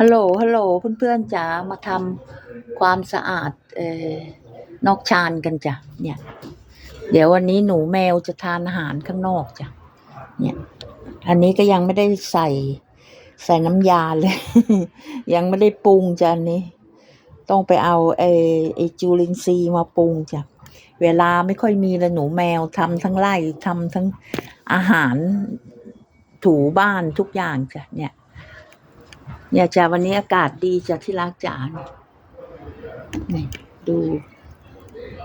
ฮัลโหล ฮัลโหล เพื่อนๆจ๋า มาทำความสะอาดเอ่อนอกชานกันจ้ะ เนี่ย เดี๋ยววันนี้หนูแมวจะทานอาหารข้างนอกจ้ะ เนี่ย อันนี้ก็ยังไม่ได้ใส่ใส่น้ำยาเลย ยังไม่ได้ปรุงจ้ะอันนี้ ต้องไปเอาไอ้ไอ้จูลินทรีย์มาปรุงจ้ะ เวลาไม่ค่อยมีแล้วหนูแมวทำทั้งไร่ทำทั้งอาหารถูบ้านทุกอย่างจ้ะ เนี่ย เนี่ยจ้ะวันนี้อากาศดีจ้ะที่รักจ๋านี่ดู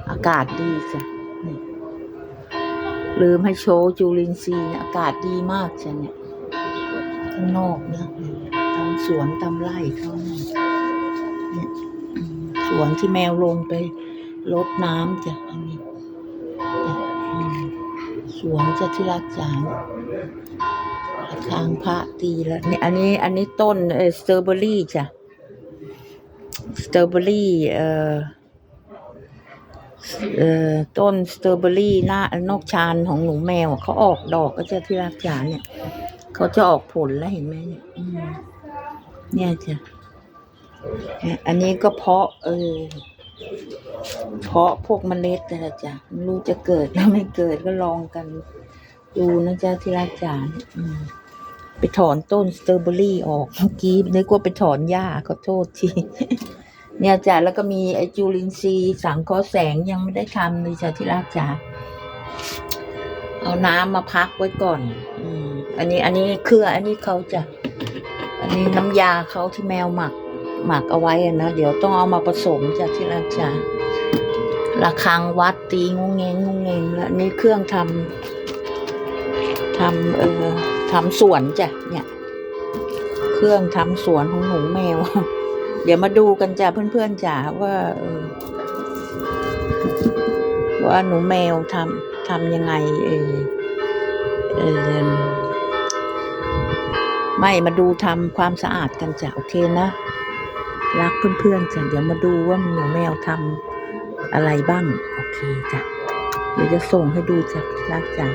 อากาศดีจ้ะนี่ลืมให้โชว์จูลินทรีย์อากาศดีมากจ้ะเนี่ยข้างนอกเนี่ยตามสวนตามไร่เขาเนี่ยสวนที่แมวลงไปรดน้ำจ้ะอันนี้สวนจ้ะที่รักจ๋า ระฆังพระตีแล้วเนี่ยอันนี้อันนี้ต้นเออสตรอเบอรี่จ้ะสตรอเบอรี่เอ่อเอ่อต้นสตรอเบอรี่หน้านอกชานของหนูแมวอะเขาออกดอกก็จะที่รักจ๋าเนี่ยเขาจะออกผลแล้วเห็นไหมเนี่ยอืมเนี่ยจ้ะเนี่ยอันนี้ก็เพาะ เออ เพาะพวกเมล็ดแต่ละจ้ะไม่รู้จะเกิดแล้วไม่เกิดก็ลองกัน ดูนะจ๊ะที่รักจ๋านไปถอนต้นสตรอเบอรี่ออกเมื่อกี้นึกว่าไปถอนหญ้าขอโทษทีเนี่ยจ้ะแล้วก็มีไอจูลินทรีสังเคราะห์แสงยังไม่ได้ทำเลยจ้ะที่รักจ๋าเอาน้ำมาพักไว้ก่อน อืม อันนี้ อันนี้เครืออันนี้เขาจะ อันนี้น้ำยาเขาที่แมวหมัก หมักเอาไว้นะ เดี๋ยวต้องเอามาผสมจ้ะที่รักจ๋าระฆังวัดตีงงเงงงงเงงแล้วนี่เครื่องทำ ทำเอ่อทำสวนจ้ะเนี่ย เครื่องทำสวนของหนูแมว เดี๋ยวมาดูกันจ้ะเพื่อนๆจ๋าว่าว่าหนูแมวทำทำยังไงเออเออไม่มาดูทำความสะอาดกันจ้ะโอเคนะรักเพื่อนๆจ้ะเดี๋ยวมาดูว่าหนูแมวทำอะไรบ้าง โอเคจ้ะเดี๋ยวจะส่งให้ดูจ้ะรักจ้ะ